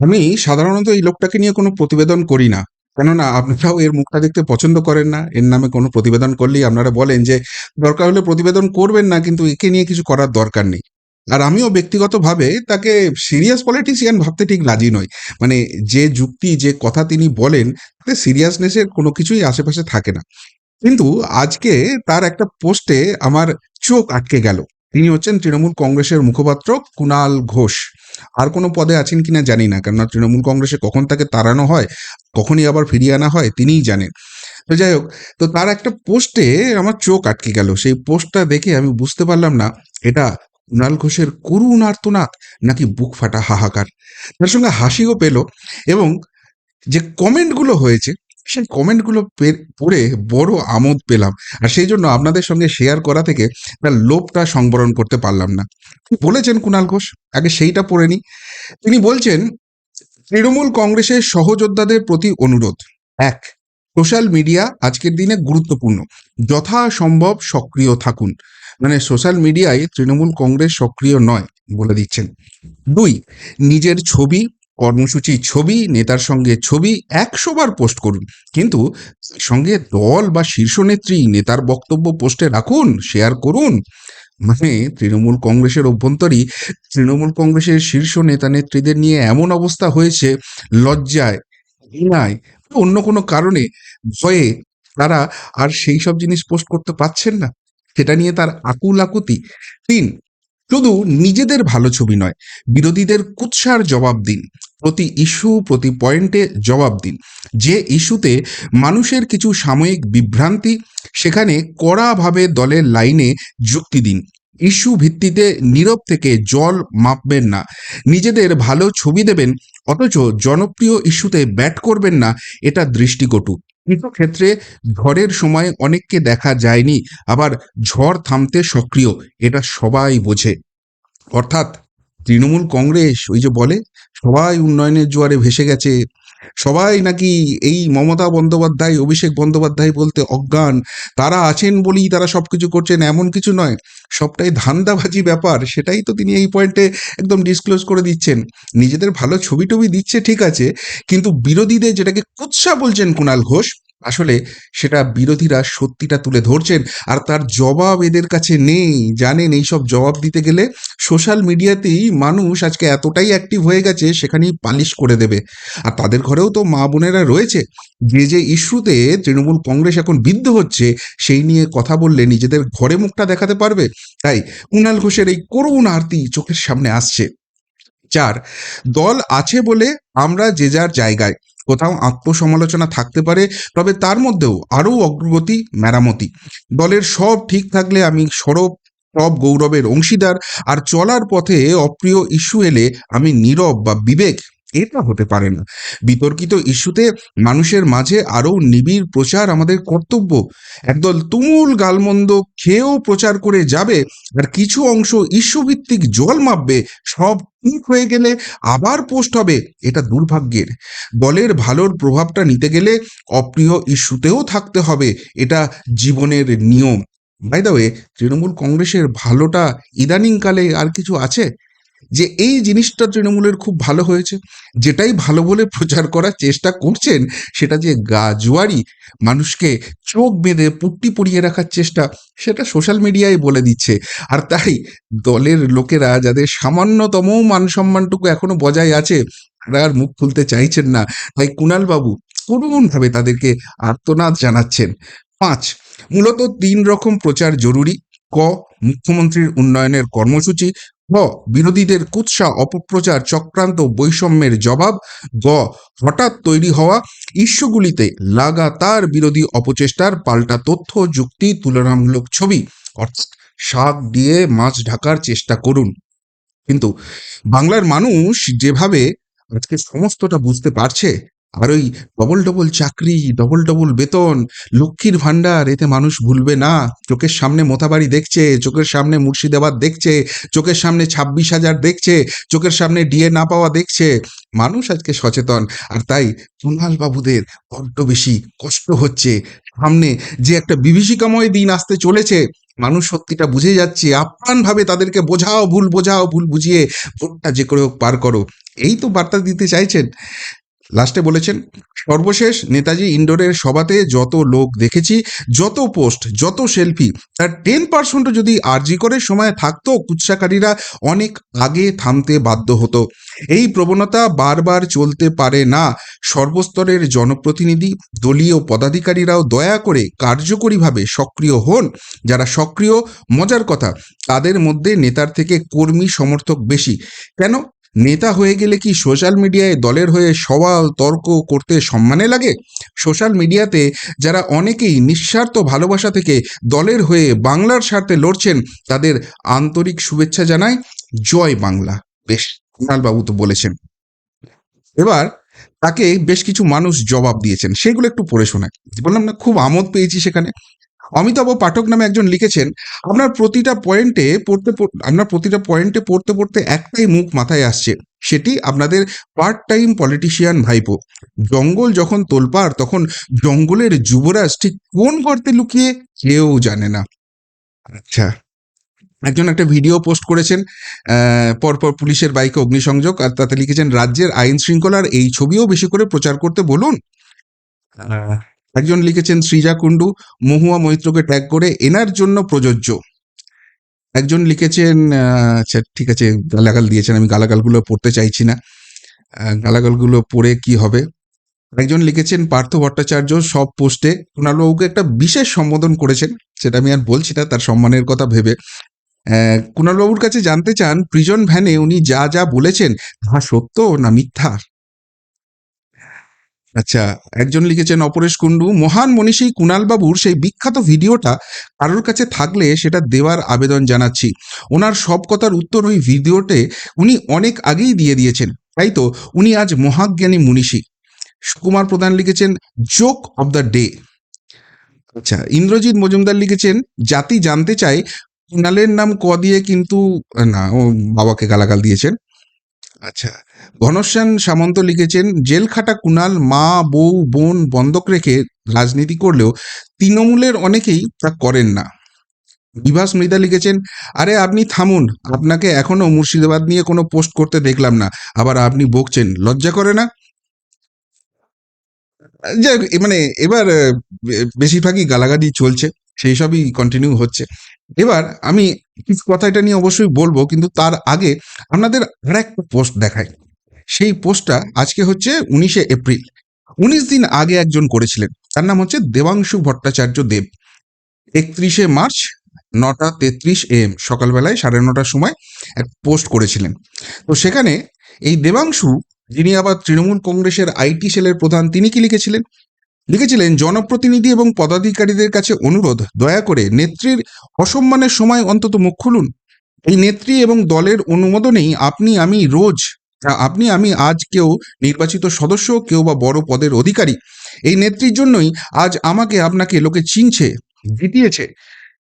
আমি সাধারণত এই লোকটাকে নিয়ে কোনো প্রতিবেদন করি না। কেননা আপনারাও এর মুখটা দেখতে পছন্দ করেন না। এর নামে কোনো প্রতিবেদন করলেই আপনারা বলেন যে, দরকার হলে প্রতিবেদন করবেন না, কিন্তু একে নিয়ে কিছু করার দরকার নেই। আর আমিও ব্যক্তিগতভাবে তাকে সিরিয়াস পলিটিশিয়ান ভাবতে ঠিক রাজি নই। মানে যে যুক্তি, যে কথা তিনি বলেন, তাতে সিরিয়াসনেসের কোনো কিছুই আশেপাশে থাকে না। কিন্তু আজকে তার একটা পোস্টে আমার চোখ আটকে গেল। তিনি হচ্ছেন তৃণমূল কংগ্রেসের মুখপাত্র কুণাল ঘোষ। আর কোনো পদে আছেন কিনা জানি না, কেননা তৃণমূল কংগ্রেসে কখন তাকে তাড়ানো হয়, কখনই আবার ফিরিয়ে আনা হয়, তিনিই জানেন। তো যাই হোক, তো তার একটা পোস্টে আমার চোখ আটকে গেল, সেই পোস্টটা দেখে আমি বুঝতে পারলাম না, এটা কুণাল ঘোষের করুণ আর্তনাদ নাকি বুক ফাটা হাহাকার? তার সঙ্গে হাসিও পেল এবং যে কমেন্টগুলো হয়েছে সেই কমেন্টগুলো পড়ে বড় আমোদ পেলাম। আর সেই জন্য আপনাদের সঙ্গে শেয়ার করা থেকে তার লোভটা সংবরণ করতে পারলাম না। বলেছেন কুণাল ঘোষ, আগে সেইটা পড়ে নি। তিনি বলছেন, তৃণমূল কংগ্রেসের সহযোদ্ধাদের প্রতি অনুরোধ। এক, সোশ্যাল মিডিয়া আজকের দিনে গুরুত্বপূর্ণ। যথাসম্ভব সক্রিয় থাকুন। মানে সোশ্যাল মিডিয়ায় তৃণমূল কংগ্রেস সক্রিয় নয় বলে দিচ্ছেন। দুই, নিজের ছবি কর্মসূচি ছবি, নেতার সঙ্গে ছবি একশো বার পোস্ট করুন। কিন্তু সঙ্গে দল বা শীর্ষ নেত্রী নেতার বক্তব্য পোস্টে রাখুন, শেয়ার করুন। মানে তৃণমূল কংগ্রেসের অভ্যন্তরই তৃণমূল কংগ্রেসের শীর্ষ নেতা নেত্রীদের নিয়ে এমন অবস্থা হয়েছে, লজ্জায়, ঘৃণায় অন্য কোনো কারণে ভয়ে তারা আর সেই সব জিনিস পোস্ট করতে পারছেন না। সেটা নিয়ে তার আকুল আকুতি। তিন শুধু নিজেদের ভালো ছবি নয়, বিরোধীদের কুৎসার জবাব দিন। প্রতি ইস্যু, প্রতি পয়েন্টে জবাব দিন। যে ইস্যুতে মানুষের কিছু সাময়িক বিভ্রান্তি, সেখানে কড়াভাবে দলের লাইনে যুক্তি দিন। ইস্যু ভিত্তিতে নীরব থেকে জল মাপবেন না। নিজেদের ভালো ছবি দেবেন, অথচ জনপ্রিয় ইস্যুতে ব্যাট করবেন না, এটা দৃষ্টিকটু। কিছু ক্ষেত্রে ঝড়ের সময় অনেককে দেখা যায়নি, আবার ঝড় থামতে সক্রিয়, এটা সবাই বোঝে। অর্থাৎ তৃণমূল কংগ্রেস ওই যে বলে, সবাই উন্নয়নের জোয়ারে ভেসে গেছে সবাই নাকি এই মমতা বন্দ্যোপাধ্যায়, অভিষেক বন্দ্যোপাধ্যায় বলতে অজ্ঞান। তারা আছেন বলেই তারা সব কিছু করছেন, এমন কিছু নয়। সবটাই ধান্দাবাজি ব্যাপার, সেটাই তো তিনি এই পয়েন্টে একদম ডিসক্লোজ করে দিচ্ছেন। নিজেদের ভালো ছবি টবি দিচ্ছে ঠিক আছে, কিন্তু বিরোধীদের যেটাকে কুৎসা বলছেন কুণাল ঘোষ আসলে সেটা বিরোধীরা সত্যিটা তুলে ধরছেন আর তার জবাব এদের কাছে নেই। জানেন এইসব জবাব দিতে গেলে সোশ্যাল মিডিয়াতেই মানুষ আজকে এতটাই অ্যাক্টিভ হয়ে গেছে সেখানেই পালিশ করে দেবে। আর তাদের ঘরেও তো মা বোনেরা রয়েছে। যে যে ইস্যুতে তৃণমূল কংগ্রেস এখন বিদ্ধ হচ্ছে, সেই নিয়ে কথা বললে নিজেদের ঘরে মুখটা দেখাতে পারবে? তাই কুণাল ঘোষের এই করুণ আরতি চোখের সামনে আসছে। চার, দল আছে বলে আমরা যে যার জায়গায়। কোথাও আত্মসমালোচনা থাকতে পারে, তবে তার মধ্যেও আরও অগ্রগতি মেরামতি। দলের সব ঠিক থাকলে আমি সরব সব গৌরবের অংশীদার, আর চলার পথে অপ্রিয় ইস্যু এলে আমি নীরব বা বিবেক এটা হতে পারে না। বিতর্কিত ইস্যুতে মানুষের মাঝে আরও নিবিড় প্রচার আমাদের কর্তব্য। একদল তুমুল গালমন্দ খেয়েও প্রচার করে যাবে আর কিছু অংশ ইস্যু ভিত্তিক জল মাপবে, সব ঠিক হয়ে গেলে আবার পোস্ট হবে, এটা দুর্ভাগ্যের। দলের ভালোর প্রভাবটা নিতে গেলে অপ্রিয় ইস্যুতেও থাকতে হবে, এটা জীবনের নিয়ম। বাই তৃণমূল কংগ্রেসের ভালোটা ইদানিংকালে আর কিছু আছে? যে এই জিনিসটা তৃণমূলের খুব ভালো হয়েছে। যেটাই ভালো বলে প্রচার করার চেষ্টা করছেন, সেটা যে গাজুয়ারি, মানুষকে চোখ বেঁধে পুট্টি পরিয়ে রাখার চেষ্টা, সেটা সোশ্যাল মিডিয়ায় বলে দিচ্ছে। আর তাই দলের লোকেরা, যাদের সামান্যতম মান সম্মানটুকু এখনও বজায় আছে, তারা আর মুখ খুলতে চাইছেন না। তাই কুণাল বাবু করুণভাবে তাদেরকে আর্তনাদ জানাচ্ছেন। পাঁচ, মূলত তিন রকম প্রচার জরুরি। ক, মুখ্যমন্ত্রীর উন্নয়নের কর্মসূচি। গ, বিরোধীদের কুৎসা, অপপ্রচার, চক্রান্ত, বৈষম্যের জবাব। গ, হঠাৎ তৈরি হওয়া ইস্যুগুলিতে লাগাতার বিরোধী অপচেষ্টার পাল্টা তথ্য, যুক্তি, তুলনামূলক ছবি, অর্থাৎ শাক দিয়ে মাছ ঢাকার চেষ্টা করুন। কিন্তু বাংলার মানুষ যেভাবে আজকে সমস্তটা বুঝতে পারছে আর ওই ডবল ডবল চাকরি ডবল ডবল বেতন, লক্ষ্মীর ভাণ্ডার, এতে মানুষ ভুলবে না। চোখের সামনে মোথাবাড়ি দেখছে, চোখের সামনে মুর্শিদাবাদ দেখছে, চোখের সামনে ছাব্বিশ হাজার দেখছে, চোখের সামনে ডিএ না পাওয়া দেখছে। মানুষ আজকে সচেতন, আর তাই কুণাল বাবুদের বড্ড বেশি কষ্ট হচ্ছে। সামনে যে একটা বিভীষিকাময় দিন আসতে চলেছে, মানুষ সত্যিটা বুঝে যাচ্ছে। আপ্রাণভাবে তাদেরকে বোঝাও, ভুল বোঝাও, ভুল বুঝিয়ে ভোটটা যে করে হোক পার করো। এই তো বার্তা দিতে চাইছেন। লাস্টে বলেছেন, সর্বশেষ নেতাজি ইন্ডোরের সভাতে যত লোক দেখেছি, যত পোস্ট, যত সেলফি তার টেন পার্সেন্টও যদি আরজি করে সময় থাকতো, কুৎসাকারীরা অনেক আগে থামতে বাধ্য হতো। এই প্রবণতা বারবার চলতে পারে না। সর্বস্তরের জনপ্রতিনিধি, দলীয় পদাধিকারীরাও দয়া করে কার্যকরীভাবে সক্রিয় হন। যারা সক্রিয়, মজার কথা, তাদের মধ্যে নেতার থেকে কর্মী সমর্থক বেশি। কেন? নেতা হয়ে গেলে কি সোশ্যাল মিডিয়ায় দলের হয়ে সওয়াল তর্ক করতে সম্মানে লাগে? সোশ্যাল মিডিয়াতে যারা অনেকেই নিঃস্বার্থ ভালোবাসা থেকে দলের হয়ে বাংলার স্বার্থে লড়ছেন, তাদের আন্তরিক শুভেচ্ছা জানায় জয় বাংলা। বেশ কুণালবাবু তো বলেছেন। এবার তাকে বেশ কিছু মানুষ জবাব দিয়েছেন। সেগুলো একটু পড়ে শোনায় বললাম না, খুব আমোদ পেয়েছি সেখানে। অমিতাভ পাঠক নামে একজন লিখেছেন, আপনার প্রতিটা পয়েন্টে পড়তে আপনার প্রতিটা পয়েন্টে পড়তে পড়তে একটাই মুখ মাথায় আসছে, সেটি আপনাদের পার্ট টাইম পলিটিশিয়ান ভাইপো। জঙ্গল যখন তোলপাড়, তখন জঙ্গলের যুবরাজ ঠিক কোন গর্তে লুকিয়ে কেউ জানে না। আচ্ছা একজন একটা ভিডিও পোস্ট করেছেন পরপর পুলিশের বাইকে অগ্নিসংযোগ, আর তাতে লিখেছেন, রাজ্যের আইন শৃঙ্খলার এই ছবিও বেশি করে প্রচার করতে বলুন। একজন লিখেছেন, সৃজা কুণ্ডু, মহুয়া মৈত্রকে ট্যাগ করে এনার জন্য প্রযোজ্য। একজন লিখেছেন আচ্ছা ঠিক আছে, গালাগাল দিয়েছেন, আমি গালাগালগুলো পড়তে চাইছি না। গালাগালগুলো পড়ে কি হবে? একজন লিখেছেন, পার্থ ভট্টাচার্য সব পোস্টে কুণালবাবুকে একটা বিশেষ সম্বোধন করেছেন, সেটা আমি আর বলছি না, তার সম্মানের কথা ভেবে। কুণালবাবুর কাছে জানতে চান, প্রিজন ভ্যানে উনি যা যা বলেছেন, তা সত্য না মিথ্যা? আচ্ছা একজন লিখেছেন, অপরেশ কুণ্ডু, মহান মনীষী কুণালবাবুর সেই বিখ্যাত ভিডিওটা কারোর কাছে থাকলে সেটা দেওয়ার আবেদন জানাচ্ছি। ওনার সব কথার উত্তর ওই ভিডিওতে উনি অনেক আগেই দিয়ে দিয়েছেন। তাই তো, উনি আজ মহাজ্ঞানী মনীষী। সুকুমার প্রধান লিখেছেন, জোক অব দ্য ডে। আচ্ছা ইন্দ্রজিৎ মজুমদার লিখেছেন, জাতি জানতে চায়, কুণালের নাম ক দিয়ে কিন্তু, না, ও বাবাকে গালাগাল দিয়েছেন। আচ্ছা। ঘনশ্যাম সামন্ত লিখেছেন জেল খাটা কুণাল মা, বউ, বোন বন্ধক রেখে রাজনীতি করলেও তৃণমূলের অনেকেই তা করেন না। বিভাস মৃদা লিখেছেন, আরে আপনি থামুন, আপনাকে এখনও মুর্শিদাবাদ নিয়ে কোনো পোস্ট করতে দেখলাম না। আবার আপনি বকছেন, লজ্জা করে না? যাই মানে এবার বেশিরভাগই গালাগালি চলছে। সেই সবই কন্টিনিউ হচ্ছে। এবার আমি কিছু কথা এটা নিয়ে অবশ্যই বলব, কিন্তু তার আগে আপনাদের আর একটা পোস্ট দেখাই। সেই পোস্টটা আজকে হচ্ছে উনিশে এপ্রিল। উনিশ দিন আগে একজন করেছিলেন। তার নাম হচ্ছে দেবাংশু ভট্টাচার্য দেব। একত্রিশে মার্চ নটা তেত্রিশ এম, সকালবেলায় সাড়ে নটার সময় এক পোস্ট করেছিলেন। তো সেখানে এই দেবাংশু, যিনি আবার তৃণমূল কংগ্রেসের আইটি সেলের প্রধান, তিনি কি লিখেছিলেন? লিখেছিলেন, জনপ্রতিনিধি এবং পদাধিকারীদের কাছে অনুরোধ, দয়া করে নেত্রীর অসম্মানের সময় অন্তত মুখ খুলুন। এই নেত্রী এবং দলের অনুমোদনেই আপনি আমি রোজ আপনি আমি আজ কেউ নির্বাচিত সদস্য, কেউ বা বড় পদের অধিকারী। এই নেত্রীর জন্যই আজ আমাকে আপনাকে লোকে চিনছে, জিতিয়েছে।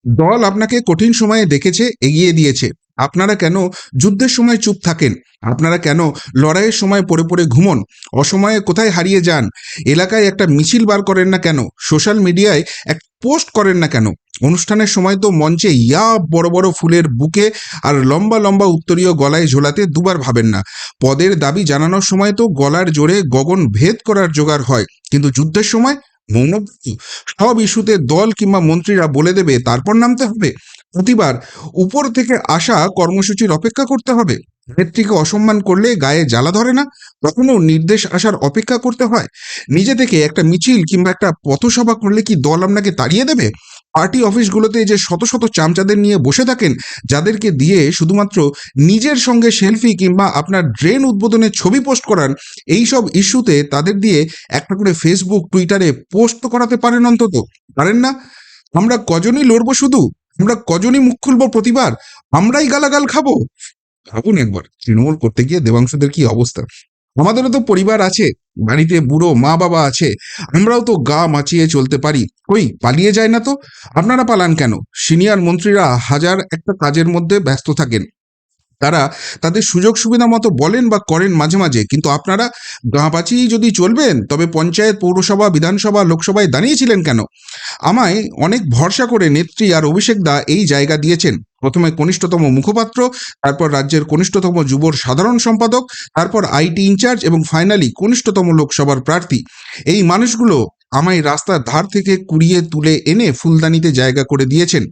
দল আপনাকে কঠিন সময়ে দেখেছে, এগিয়ে দিয়েছে। আপনারা কেন যুদ্ধের সময় চুপ থাকেন? আপনারা কেন লড়াইয়ের সময় পড়ে পড়ে ঘুমন? অসময়ে কোথায় হারিয়ে যান? এলাকায় একটা মিছিল বার করেন না কেন? সোশ্যাল মিডিয়ায় এক পোস্ট করেন না কেন? অনুষ্ঠানের সময় তো মঞ্চে ইয়া বড় বড় ফুলের বুকে আর লম্বা লম্বা উত্তরীয় গলায় ঝোলাতে দুবার ভাবেন না। পদের দাবি জানানোর সময় তো গলার জোরে গগন ভেদ করার জোগাড় হয়। কিন্তু যুদ্ধের সময় মৌনব্রত সব ইস্যুতে দল কিংবা মন্ত্রীরা বলে দেবে, তারপর নামতে হবে। প্রতিবার উপর থেকে আসা কর্মসূচির অপেক্ষা করতে হবে। নেত্রীকে অসম্মান করলে গায়ে জ্বালা ধরে না তখনও নির্দেশ আসার অপেক্ষা করতে হয়। নিজে থেকে একটা মিছিল কিংবা একটা পথসভা করলে কি দল আপনাকে তাড়িয়ে দেবে? পার্টি অফিসগুলোতে যে শত শত চামচাদের নিয়ে বসে থাকেন, যাদেরকে দিয়ে শুধুমাত্র নিজের সঙ্গে সেলফি কিংবা আপনার ড্রেন উদ্বোধনের ছবি পোস্ট করান এই সব ইস্যুতে তাদের দিয়ে একটা করে ফেসবুক, টুইটারে পোস্ট করাতে পারেন অন্তত। পারেন না? আমরা কজনই লড়বো শুধু? আমরা কজনই মুখ খুলবো প্রতিবার? আমরাই গালাগাল খাব? ভাবুন একবার, তৃণমূল করতে গিয়ে দেবাংশদের কি অবস্থা? আমাদেরও তো পরিবার আছে, বাড়িতে বুড়ো মা বাবা আছে, আমরাও তো গা মাচিয়ে চলতে পারি। কই পালিয়ে যায় না তো? আপনারা পালান কেন? সিনিয়র মন্ত্রীরা হাজার একটা কাজের মধ্যে ব্যস্ত থাকেন। তারা তাদের সুযোগ সুবিধা মতো বলেন বা করেন মাঝে মাঝে। কিন্তু আপনারা গাঁ বাঁচিয়েই যদি চলবেন, তবে পঞ্চায়েত, পৌরসভা, বিধানসভা, লোকসভায় দাঁড়িয়েছিলেন কেন? আমায় অনেক ভরসা করে নেত্রী আর অভিষেক দা এই জায়গা দিয়েছেন। প্রথমে কনিষ্ঠতম মুখপাত্র, তারপর রাজ্যের কনিষ্ঠতম যুবর সাধারণ সম্পাদক, তারপর আইটি ইনচার্জ এবং ফাইনালি কনিষ্ঠতম লোকসভার প্রার্থী। এই মানুষগুলো আমায় রাস্তার ধার থেকে কুড়িয়ে তুলে এনে ফুলদানিতে জায়গা করে দিয়েছেন।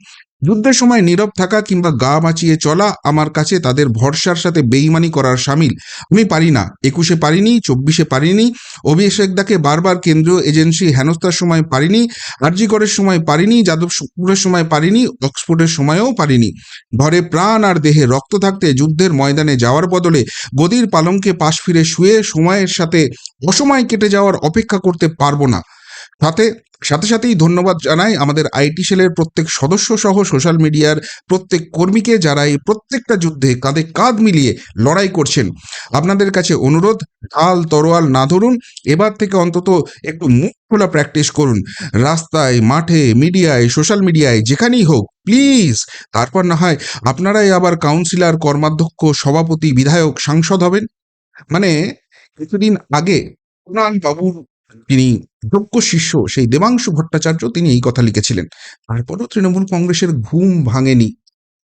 যুদ্ধের সময় নীরব থাকা কিংবা গা বাঁচিয়ে চলা আমার কাছে তাদের ভরসার সাথে বেইমানি করার সামিল। আমি পারি না। একুশে পারিনি, চব্বিশে পারিনি। অভিষেকদাকে বারবার কেন্দ্রীয় এজেন্সি হেনস্থার সময় পারিনি, আরজিকরের সময় পারিনি, যাদবপুরের সময় পারিনি, অক্সফোর্ডের সময়ও পারিনি। ঘরে প্রাণ আর দেহে রক্ত থাকতে যুদ্ধের ময়দানে যাওয়ার বদলে গদির পালঙ্কে পাশ ফিরে শুয়ে সময়ের সাথে অসময় কেটে যাওয়ার অপেক্ষা করতে পারব না। সাথে সাথে সাথেই ধন্যবাদ জানাই আমাদের আইটি সেলের প্রত্যেক সদস্য সহ সোশ্যাল মিডিয়ার প্রত্যেক কর্মীকে যারা এই প্রত্যেকটা যুদ্ধে কাঁধে কাঁধ মিলিয়ে লড়াই করছেন। আপনাদের কাছে অনুরোধ, ঢাল, তরোয়াল না ধরুন, এবার থেকে অন্তত একটু মুখ খোলা প্র্যাকটিস করুন। রাস্তায়, মাঠে, মিডিয়ায়, সোশ্যাল মিডিয়ায়, যেখানেই হোক প্লিজ তারপর না হয় আপনারাই আবার কাউন্সিলর কর্মাধ্যক্ষ, সভাপতি, বিধায়ক, সাংসদ হবেন। মানে কিছুদিন আগে কুণাল বাবুর তিনি যোগ্য শিষ্য সেই দেবাংশু ভট্টাচার্য তিনি এই কথা লিখেছিলেন। তারপরেও তৃণমূল কংগ্রেসের ঘুম ভাঙেনি।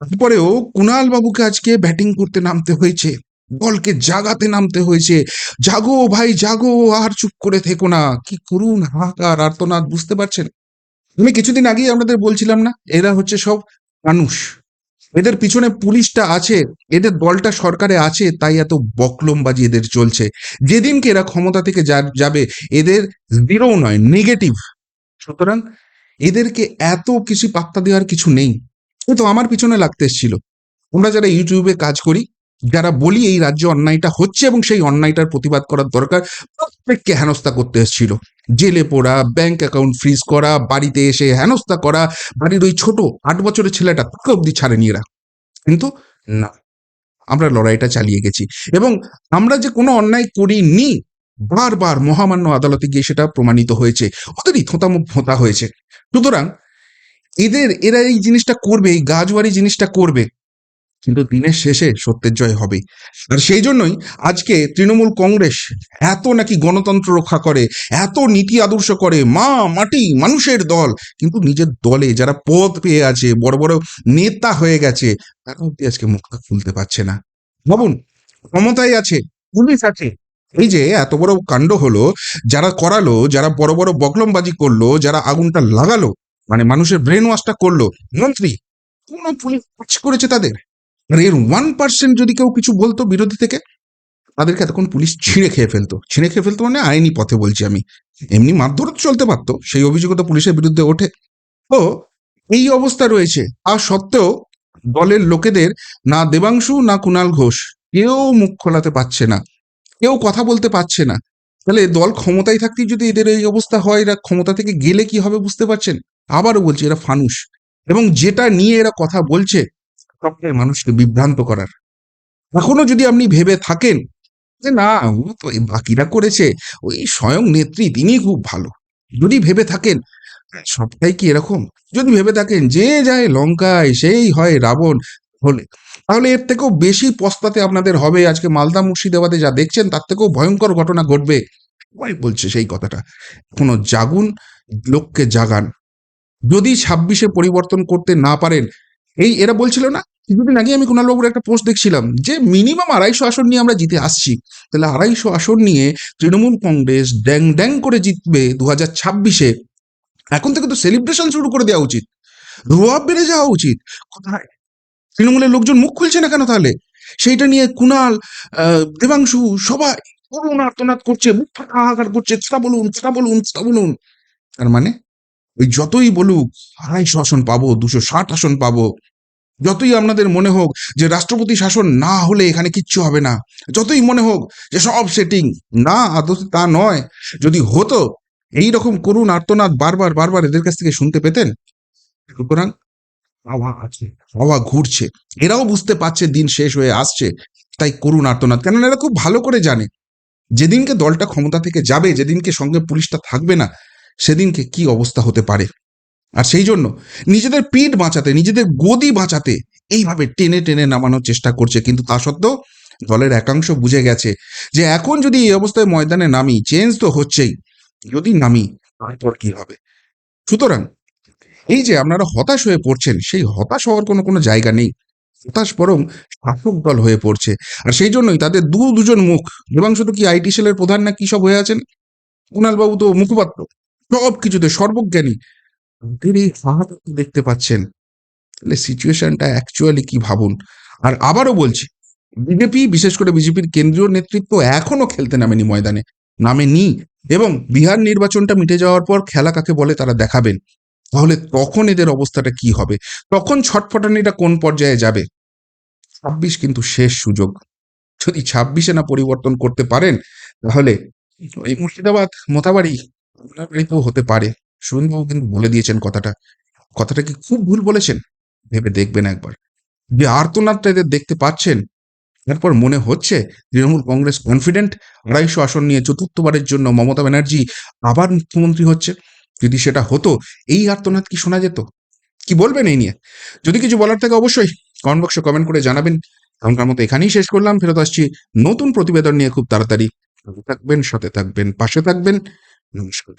তারপরেও কুণাল বাবুকে আজকে ব্যাটিং করতে নামতে হয়েছে, দলকে জাগাতে নামতে হয়েছে। জাগো ভাই, জাগো, আর চুপ করে থেকো না। কি করুন হাহাকার আর্তনাদ বুঝতে পারছেন? আমি কিছুদিন আগেই আপনাদের বলছিলাম না, এরা হচ্ছে সব মানুষ। এদের পিছনে পুলিশটা আছে, এদের দলটা সরকারে আছে, তাই এত বকলমবাজি এদের চলছে। যেদিনকে এরা ক্ষমতা থেকে যাবে, এদের জিরো নয় নেগেটিভ সুতরাং এদেরকে এত কিছু পাত্তা দেওয়ার কিছু নেই। তো আমার পিছনে লাগতে এসেছিল। আমরা যারা ইউটিউবে কাজ করি যারা বলি এই রাজ্যে অন্যায়টা হচ্ছে এবং সেই অন্যায়টার প্রতিবাদ করার দরকার, প্রত্যেককে হেনস্থা করতে এসেছিল। জেলে পোড়া ব্যাংক অ্যাকাউন্ট ফ্রিজ করা, বাড়িতে এসে হেনস্থা করা, বাড়ির ওই ছোট আট বছরের ছেলেটা তাকে অব্দি ছাড়েনি এরা। কিন্তু না, আমরা লড়াইটা চালিয়ে গেছি এবং আমরা যে কোনো অন্যায় করিনি, বারবার মহামান্য আদালতে গিয়ে সেটা প্রমাণিত হয়েছে। ওদেরই থোঁতামুখ ফোঁতা হয়েছে। সুতরাং এদের, এরা এই জিনিসটা করবে, এই গাজওয়ারি জিনিসটা করবে। কিন্তু দিনের শেষে সত্যের জয় হবে আর সেই জন্যই আজকে তৃণমূল কংগ্রেস এত নাকি গণতন্ত্র রক্ষা করে, এত নীতি আদর্শ করে, মা, মাটি, মানুষের দল, কিন্তু নিজের দলে যারা পদ পেয়ে আছে, বড় বড় নেতা হয়ে গেছে, তারা অব্দি আজকে মুখটা খুলতে পারছে না। ভাবুন, ক্ষমতায় আছে, পুলিশ আছে। এই যে এত বড় কাণ্ড হলো, যারা করালো, যারা বড় বড় বকলমবাজি করল, যারা আগুনটা লাগালো মানে মানুষের ব্রেন ওয়াশটা করল, মন্ত্রী, কোন পুলিশ কাজ করেছে তাদের? আর এর ওয়ান পার্সেন্ট যদি কেউ কিছু বলতো বিরোধী থেকে, তাদেরকে এতক্ষণ পুলিশ ছিঁড়ে খেয়ে ফেলতো। ছিঁড়ে খেয়ে ফেলতো মানে আইনি পথে বলছি আমি। এমনি মারধর চলতে পারতো, সেই অভিযোগ তো পুলিশের বিরুদ্ধে ওঠে। তো এই অবস্থা রয়েছে। আর সত্ত্বেও দলের লোকেদের না দেবাংশু, না কুণাল ঘোষ, কেউ মুখ খোলাতে পারছে না। কেউ কথা বলতে পারছে না। তাহলে দল ক্ষমতায় থাকতেই যদি এদের এই অবস্থা হয়, এরা ক্ষমতা থেকে গেলে কি হবে বুঝতে পারছেন? আবারও বলছি, এরা ফানুস এবং যেটা নিয়ে এরা কথা বলছে সবটাই মানুষকে বিভ্রান্ত করার। এখনও যদি আপনি ভেবে থাকেন যে না, ও তো বাকিরা করেছে, ওই স্বয়ং নেত্রী তিনি খুব ভালো। যদি ভেবে থাকেন সবটাই কি এরকম? যদি ভেবে থাকেন, যে যায় লঙ্কায় সেই হয় রাবণ, হলে। তাহলে এর থেকেও বেশি পস্তাতে আপনাদের হবে আজকে মালদা মুর্শিদাবাদে যা দেখছেন, তার থেকেও ভয়ঙ্কর ঘটনা ঘটবে। সবাই বলছে সেই কথাটা। কোনো জাগুন, লোককে জাগান। যদি ছাব্বিশে পরিবর্তন করতে না পারেন, এই এরা বলছিল না কিছুদিন আগে আমি কুণালবাবুর একটা পোস্ট দেখছিলাম যে মিনিমাম আড়াইশো আসন নিয়ে আমরা জিতে আসছি। তাহলে আড়াইশো আসন নিয়ে তৃণমূল কংগ্রেস ড্যাং ড্যাং করে জিতবে দু হাজার ছাব্বিশে। এখন থেকে তো সেলিব্রেশন শুরু করে দেওয়া উচিত। রোয়াব বেড়ে যাওয়া উচিত। কোথায়? তৃণমূলের লোকজন মুখ খুলছে না কেন তাহলে? সেইটা নিয়ে কুণাল দেবাংশু সবাই করুণ আর্তনাদ করছে, মুখ ফাঁকা হাহাকার করছে সেটা বলুন সেটা বলুন সেটা বলুন। তার মানে ওই যতই বলুক, আড়াইশো আসন পাবো, দুশো ষাট আসন পাবো। যতই আপনাদের মনে হোক যে রাষ্ট্রপতি শাসন না হলে এখানে কিচ্ছু হবে না, যতই মনে হোক যে সব সেটিং না, আদৌ তা নয়। যদি হতো এই রকম করুন আর্তনাদ বারবার বারবার এদের কাছ থেকে শুনতে পেতেন। সুতরাং হাওয়া ঘুরছে। এরাও বুঝতে পারছে দিন শেষ হয়ে আসছে, তাই করুন আর্তনাদ। কেননা এরা খুব ভালো করে জানে, যেদিনকে দলটা ক্ষমতা থেকে যাবে, যেদিনকে সঙ্গে পুলিশটা থাকবে না, সেদিনকে কি অবস্থা হতে পারে। আর সেই জন্য নিজেদের পিঠ বাঁচাতে, নিজেদের গদি বাঁচাতে এইভাবে টেনে টেনে নামানোর চেষ্টা করছে। কিন্তু তা সত্ত্বেও দলের একাংশ বুঝে গেছে যে এখন যদি এই অবস্থায় ময়দানে নামি চেঞ্জ তো হচ্ছেই, যদি নামি তারপর কি হবে? সুতরাং এই যে আপনারা হতাশ হয়ে পড়ছেন, সেই হতাশ হওয়ার কোনো কোনো জায়গা নেই। হতাশ বরং শাসক দল হয়ে পড়ছে। আর সেই জন্যই তাদের দু দুজন মুখ, দেবাংশ তো কি আইটি সেলের প্রধান না কি সব হয়ে আছেন? কুণালবাবু তো মুখপাত্র সব কিছুতে সর্বজ্ঞানী। এই হাত দেখতে পাচ্ছেন। তাহলে সিচুয়েশনটা অ্যাকচুয়ালি কি ভাবুন? আর আবারও বলছি বিজেপি বিশেষ করে বিজেপির কেন্দ্রীয় নেতৃত্ব এখনও খেলতে নামেনি ময়দানে। নামেনি এবং বিহার নির্বাচনটা মিটে যাওয়ার পর খেলা কাকে বলে তারা দেখাবেন। তাহলে তখন এদের অবস্থাটা কি হবে? তখন ছটফটানিটা কোন পর্যায়ে যাবে? ছাব্বিশ কিন্তু শেষ সুযোগ। যদি ছাব্বিশে না পরিবর্তন করতে পারেন, তাহলে এই মুর্শিদাবাদ মোতাবাড়ি আপনার বাড়িতেও হতে পারে। সুনীলবাবু কিন্তু বলে দিয়েছেন কথাটা। কথাটা কি খুব ভুল বলেছেন? ভেবে দেখবেন একবার। যে আর্তনাদটা এদের দেখতে পাচ্ছেন, তারপর মনে হচ্ছে তৃণমূল কংগ্রেস কনফিডেন্ট আড়াইশো আসন নিয়ে চতুর্থবারের জন্য মমতা ব্যানার্জি আবার মুখ্যমন্ত্রী হচ্ছে। যদি সেটা হতো, এই আর্তনাদ কি শোনা যেত? কি বলবেন এই নিয়ে? যদি কিছু বলার থাকে অবশ্যই কমেন্ট বক্সে কমেন্ট করে জানাবেন। এখনকার মতো এখানেই শেষ করলাম। ফেরত আসছি নতুন প্রতিবেদন নিয়ে খুব তাড়াতাড়ি। থাকবেন, সাথে থাকবেন, পাশে থাকবেন। নমস্কার।